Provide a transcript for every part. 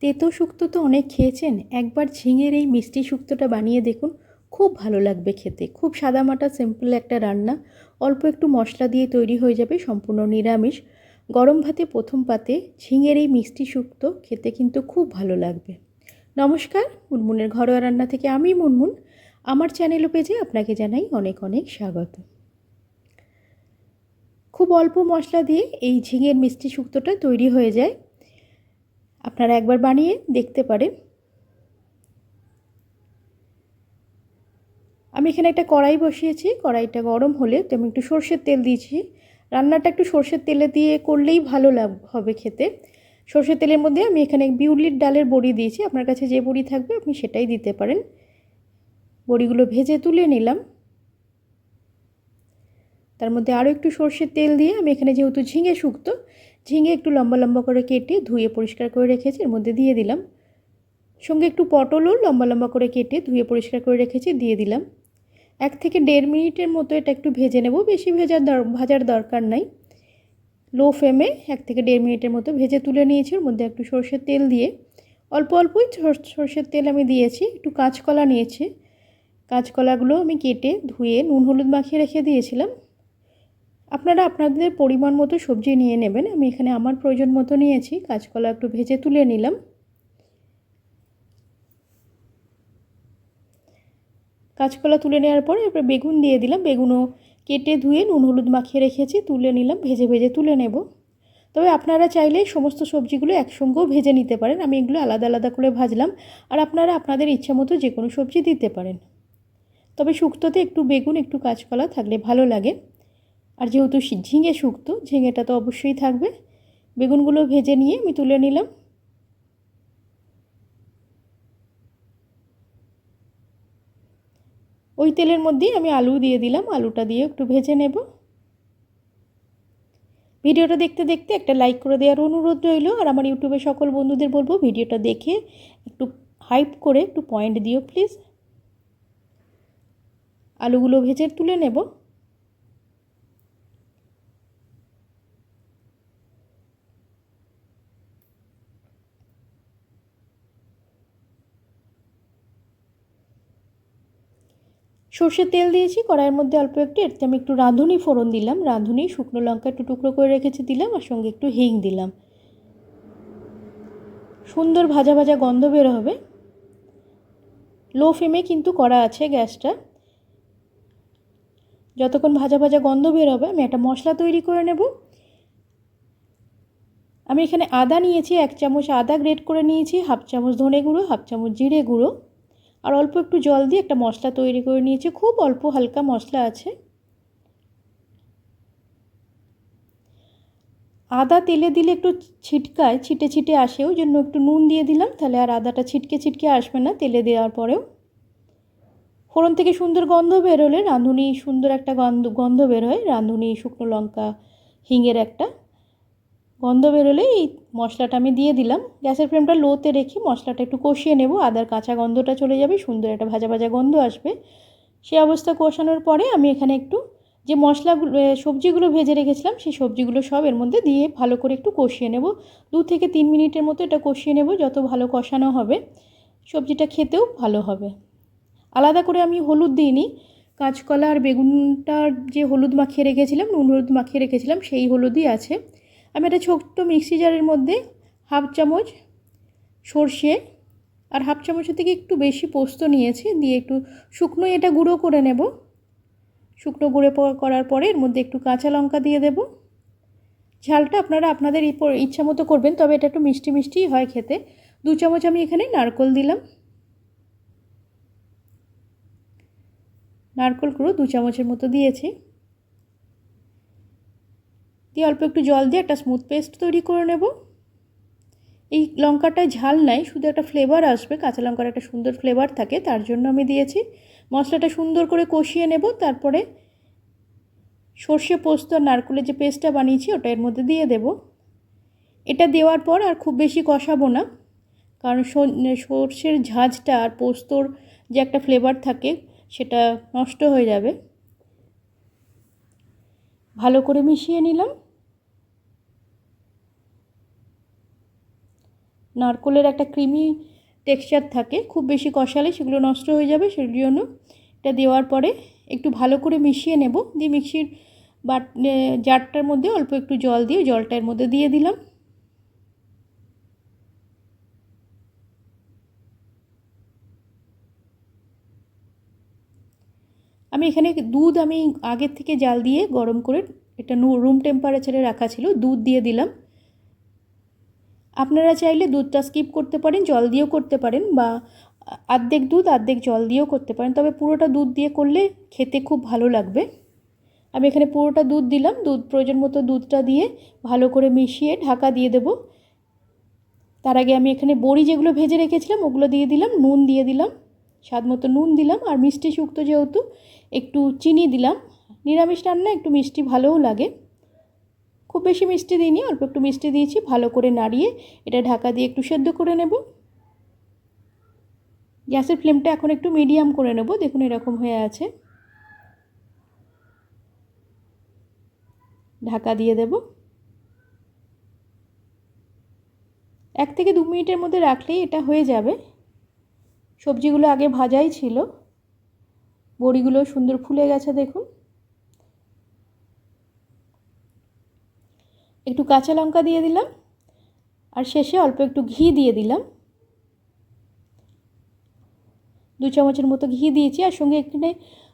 তেতো শুক্তো তো অনেক খেয়েছেন। একবার ঝিঙের এই মিষ্টি শুক্তোটা বানিয়ে দেখুন। খুব ভালো লাগবে খেতে। খুব সাদামাটা সিম্পল একটা রান্না। অল্প একটু মশলা দিয়ে তৈরি হয়ে যাবে সম্পূর্ণ নিরামিষ। গরম ভাতে প্রথম পাতে ঝিঙের এই মিষ্টি শুক্তো খেতে কিন্তু খুব ভালো লাগবে। নমস্কার, মুনমুনের ঘরোয়া রান্না থেকে আমি মুনমুন। আমার চ্যানেল পেজে আপনাকে জানাই অনেক অনেক স্বাগত। খুব অল্প মশলা দিয়ে এই ঝিঙের মিষ্টি শুক্তোটা তৈরি হয়ে যায়। আপনারা একবার বানিয়ে দেখতে পারেন। আমি এখানে একটা কড়াই বসিয়েছি, কড়াইটা গরম হলে তো আমি একটু সর্ষের তেল দিয়েছি। রান্নাটা একটু সর্ষের তেলে দিয়ে করলেই ভালো লাভ হবে খেতে। সর্ষের তেলের মধ্যে আমি এখানে বিউলির ডালের বড়ি দিয়েছি, আপনার কাছে যে বড়ি থাকবে আপনি সেটাই দিতে পারেন। বড়িগুলো ভেজে তুলে নিলাম। তার মধ্যে আরও একটু সর্ষের তেল দিয়ে আমি এখানে যেহেতু ঝিঙে শুক্তো ঝিঙে একটু লম্বা লম্বা করে কেটে ধুয়ে পরিষ্কার করে রেখেছি, এর মধ্যে দিয়ে দিলাম। সঙ্গে একটু পটলও লম্বা লম্বা করে কেটে ধুয়ে পরিষ্কার করে রেখেছি, দিয়ে দিলাম। এক থেকে দেড় মিনিটের মতো এটা একটু ভেজে নেব, বেশি ভেজার দর, ভাজার দরকার নাই। লো ফ্লেমে এক থেকে দেড় মিনিটের মতো ভেজে তুলে নিয়েছি ওর মধ্যে একটু সর্ষের তেল দিয়ে। অল্প অল্পই সর্ষের তেল আমি দিয়েছি, একটু কাঁচকলা নিয়েছি। কাঁচকলাগুলো আমি কেটে ধুয়ে নুন হলুদ মাখিয়ে রেখে দিয়েছিলাম। আপনারা আপনাদের পরিমাণ মতো সবজি নিয়ে নেবেন। আমি এখানে আমার প্রয়োজন মতো নিয়েছি। কাঁচকলা একটু ভেজে তুলে নিলাম। কাঁচকলা তুলে নেওয়ার পরে এরপর বেগুন দিয়ে দিলাম। বেগুনও কেটে ধুয়ে নুন, হলুদ মাখিয়ে রেখেছি। তুলে নিলাম, ভেজে ভেজে তুলে নেব। তবে আপনারা চাইলে সমস্ত সবজিগুলো একসঙ্গেও ভেজে নিতে পারেন। আমি এগুলো আলাদা আলাদা করে ভাজলাম। আর আপনারা আপনাদের ইচ্ছা মতো যে কোনো সবজি দিতে পারেন। তবে শুক্তোতে একটু বেগুন, একটু কাঁচকলা থাকলে ভালো লাগে। আর যেহেতু ঝিঙে শুক্তো, ঝিঙেটা তো অবশ্যই থাকবে। বেগুনগুলো ভেজে নিয়ে আমি তুলে নিলাম। ওই তেলের মধ্যেই আমি আলু দিয়ে দিলাম। আলুটা দিয়ে একটু ভেজে নেব। ভিডিওটা দেখতে দেখতে একটা লাইক করে দেওয়ার অনুরোধ রইল। আর আমার ইউটিউবে সকল বন্ধুদের বলব, ভিডিওটা দেখে একটু হাইপ করে একটু পয়েন্ট দিও প্লিজ আলুগুলো ভেজে তুলে নেব। সর্ষের তেল দিয়েছি, কড়াইয়ের মধ্যে অল্প একটু এতে আমি একটু রাঁধুনি ফোড়ন দিলাম, রাঁধুনি, শুকনো লঙ্কা একটু টুকরো করে রেখেছি দিলাম, আর সঙ্গে একটু হিং দিলাম। সুন্দর ভাজা ভাজা গন্ধ বের হবে। লো ফ্লেমে কিন্তু করা আছে গ্যাসটা। যতক্ষণ ভাজা ভাজা গন্ধ বের হবে, আমি একটা মশলা তৈরি করে নেব। আমি এখানে আদা নিয়েছি, এক চামচ আদা গ্রেট করে নিয়েছি, হাফ চামচ ধনে গুঁড়ো, হাফ চামচ জিরে গুঁড়ো। আর অল্প একটু জল দিয়ে একটা মশলা তৈরি করে নিয়েছি। খুব অল্প হালকা মশলা আছে। আদা তেলে দিলে একটু ছিটকায়, ছিটে ছিটে আসে ওই জন্য একটু নুন দিয়ে দিলাম, তাহলে আর আদাটা ছিটকে ছিটকে আসবে না তেলে দেওয়ার পরেও। ফোড়ন থেকে সুন্দর গন্ধ বেরোলে রাঁধুনি সুন্দর একটা গন্ধ গন্ধ বেরোয়। রাঁধুনি শুকনো লঙ্কা, হিঙের একটা গন্ধ বেরোলে এই মশলাটা আমি দিয়ে দিলাম। গ্যাসের ফ্লেমটা লোতে রেখে মশলাটা একটু কষিয়ে নেব। আদার কাঁচা গন্ধটা চলে যাবে, সুন্দর একটা ভাজা ভাজা গন্ধ আসবে। সে অবস্থা কষানোর পরে আমি এখানে একটু যে মশলাগুলো সবজিগুলো ভেজে রেখেছিলাম, সেই সবজিগুলো সব এর মধ্যে দিয়ে ভালো করে একটু কষিয়ে নেব। দু থেকে তিন মিনিটের মতো এটা কষিয়ে নেব, যত ভালো কষানো হবে, সবজিটা খেতেও ভালো হবে। আলাদা করে আমি হলুদ দিইনি। কাঁচকলা আর বেগুনটার যে হলুদ মাখিয়ে রেখেছিলাম, নুন হলুদ মাখিয়ে রেখেছিলাম, সেই হলুদই আছে। আমি একটা ছোট্ট মিক্সি জারের মধ্যে হাফ চামচ সর্ষে আর হাফ চামচের থেকে একটু বেশি পোস্ত নিয়েছি, দিয়ে একটু শুকনো এটা গুঁড়ো করে নেব। শুকনো গুঁড়ো করার পরে এর মধ্যে একটু কাঁচা লঙ্কা দিয়ে দেব। ঝালটা আপনারা আপনাদের ইচ্ছা মতো করবেন, তবে এটা একটু মিষ্টি মিষ্টিই হয় খেতে। দু চামচ আমি এখানে নারকল দিলাম। নারকল গুঁড়ো দু চামচের মতো দিয়েছি। দিয়ে অল্প একটু জল দিয়ে একটা স্মুথ পেস্ট তৈরি করে নেব। এই লঙ্কাটায় ঝাল নাই, শুধু একটা ফ্লেভার আসবে, কাঁচা লঙ্কার একটা সুন্দর ফ্লেভার থাকে, তার জন্য আমি দিয়েছি। মশলাটা সুন্দর করে কষিয়ে নেব, তারপরে সর্ষে পোস্ত আর নারকুলের যে পেস্টটা বানিয়েছি, ওটা এর মধ্যে দিয়ে দেব। এটা দেওয়ার পর আর খুব বেশি কষাবো না, কারণ সর্ষের ঝাঁঝটা আর পোস্তর যে একটা ফ্লেভার থাকে, সেটা নষ্ট হয়ে যাবে। ভালো করে মিশিয়ে নিলাম। নারকোলের একটা ক্রিমি টেক্সচার থাকে, খুব বেশি কষালে সেগুলো নষ্ট হয়ে যাবে, সেই জন্য এটা দেওয়ার পরে একটু ভালো করে মিশিয়ে নেব। দিয়ে মিক্সির বাট জারটার মধ্যে অল্প একটু জল দিয়ে জলটার মধ্যে দিয়ে দিলাম। আমি এখানে দুধ আমি আগের থেকে জাল দিয়ে গরম করে, এটা রুম টেম্পারেচারে রাখা ছিল, দুধ দিয়ে দিলাম। আপনারা চাইলে দুধটা স্কিপ করতে পারেন, জল দিয়েও করতে পারেন বা আর্ধেক দুধ, আর্ধেক জল দিয়েও করতে পারেন। তবে পুরোটা দুধ দিয়ে করলে খেতে খুব ভালো লাগবে। আমি এখানে পুরোটা দুধ দিলাম। দুধ, প্রয়োজন মতো দুধটা দিয়ে ভালো করে মিশিয়ে ঢাকা দিয়ে দেব। তার আগে আমি এখানে বড়ি যেগুলো ভেজে রেখেছিলাম, ওগুলো দিয়ে দিলাম, নুন দিয়ে দিলাম, স্বাদ মতো নুন দিলাম, আর মিষ্টি শুক্তো যেহেতু, একটু চিনি দিলাম। নিরামিষ রান্না, একটু মিষ্টি ভালোও লাগে। খুব বেশি মিষ্টি দিইনি, অল্প একটু মিষ্টি দিয়েছি, ভালো করে নাড়িয়ে এটা ঢাকা দিয়ে একটু সেদ্ধ করে নেব। গ্যাসের ফ্লেমটা এখন একটু মিডিয়াম করে নেব, দেখুন এরকম হয়ে আছে। ঢাকা দিয়ে দেব। এক থেকে দু মিনিটের মধ্যে রাখলেই এটা হয়ে যাবে। সবজিগুলো আগে ভাজাই ছিল। বড়িগুলো সুন্দর ফুলে গেছে, দেখুন। একটু কাঁচা লঙ্কা দিয়ে দিলাম আর শেষে অল্প একটু ঘি দিয়ে দিলাম। দু চামচের মতো ঘি দিয়েছি আর সঙ্গে এখানে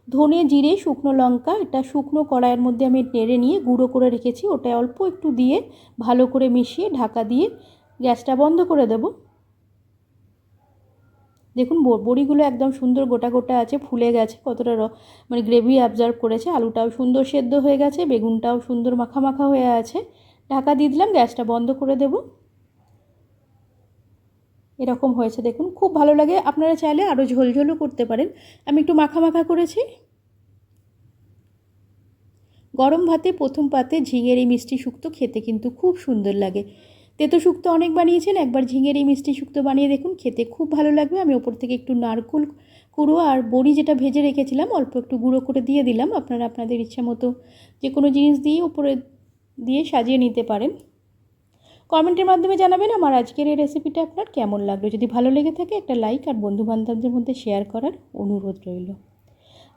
ধনে জিরে, শুকনো লঙ্কা এটা শুকনো কড়াইয়ের মধ্যে আমি নেড়ে নিয়ে গুঁড়ো করে রেখেছি। ওটা অল্প একটু দিয়ে ভালো করে মিশিয়ে ঢাকা দিয়ে গ্যাসটা বন্ধ করে দেব। দেখুন বড়িগুলো একদম সুন্দর গোটা গোটা আছে, ফুলে গেছে, কতটা র মানে গ্রেভি অ্যাবজর্ব করেছে। আলুটাও সুন্দর সেদ্ধ হয়ে গেছে, বেগুনটাও সুন্দর মাখা মাখা হয়ে আছে। ঢাকা দিয়ে দিলাম, গ্যাসটা বন্ধ করে দেব। এরকম হয়েছে, দেখুন, খুব ভালো লাগে। আপনারা চাইলে আরও ঝোলঝোলও করতে পারেন। আমি একটু মাখা মাখা করেছি। গরম ভাতে প্রথম পাতে ঝিঙের এই মিষ্টি শুক্তো খেতে কিন্তু খুব সুন্দর লাগে। তেতো শুক্তো অনেক বানিয়েছেন, একবার ঝিঙের এই মিষ্টি শুক্তো বানিয়ে দেখুন, খেতে খুব ভালো লাগবে। আমি ওপর থেকে একটু নারকুল কুড়ো আর বড়ি যেটা ভেজে রেখেছিলাম, অল্প একটু গুঁড়ো করে দিয়ে দিলাম। আপনারা আপনাদের ইচ্ছা মতো যে কোনো জিনিস দিয়ে উপরে দিয়ে সাজিয়ে নিতে পারেন। কমেন্টের মাধ্যমে জানাবেন আমার আজকের এই রেসিপিটা আপনার কেমন লাগল। যদি ভালো লেগে থাকে একটা লাইক আর বন্ধুবান্ধবদের মধ্যে শেয়ার করার অনুরোধ রইল।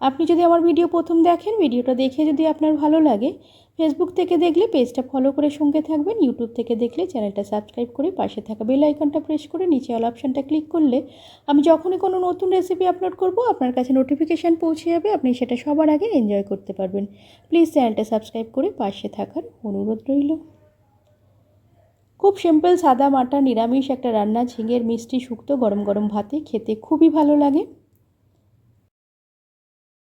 আপনি যদি আমার ভিডিও প্রথম দেখেন ভিডিওটা দেখে যদি আপনার ভালো লাগে ফেসবুক থেকে দেখলে পেজটা ফলো করে সঙ্গে থাকবেন ইউটিউব থেকে দেখলে চ্যানেলটা সাবস্ক্রাইব করে পাশে থাকা বেল আইকনটা প্রেস করে নিচে অল অপশানটা ক্লিক করলে আমি যখনই কোনো নতুন রেসিপি আপলোড করব, আপনার কাছে নোটিফিকেশান পৌঁছে যাবে, আপনি সেটা সবার আগে এনজয় করতে পারবেন। প্লিজ চ্যানেলটা সাবস্ক্রাইব করে পাশে থাকার অনুরোধ রইল। খুব সিম্পল সাদা মাটা, নিরামিষ একটা রান্না, ঝিঙের মিষ্টি, শুক্তো, গরম গরম ভাতে খেতে খুবই ভালো লাগে।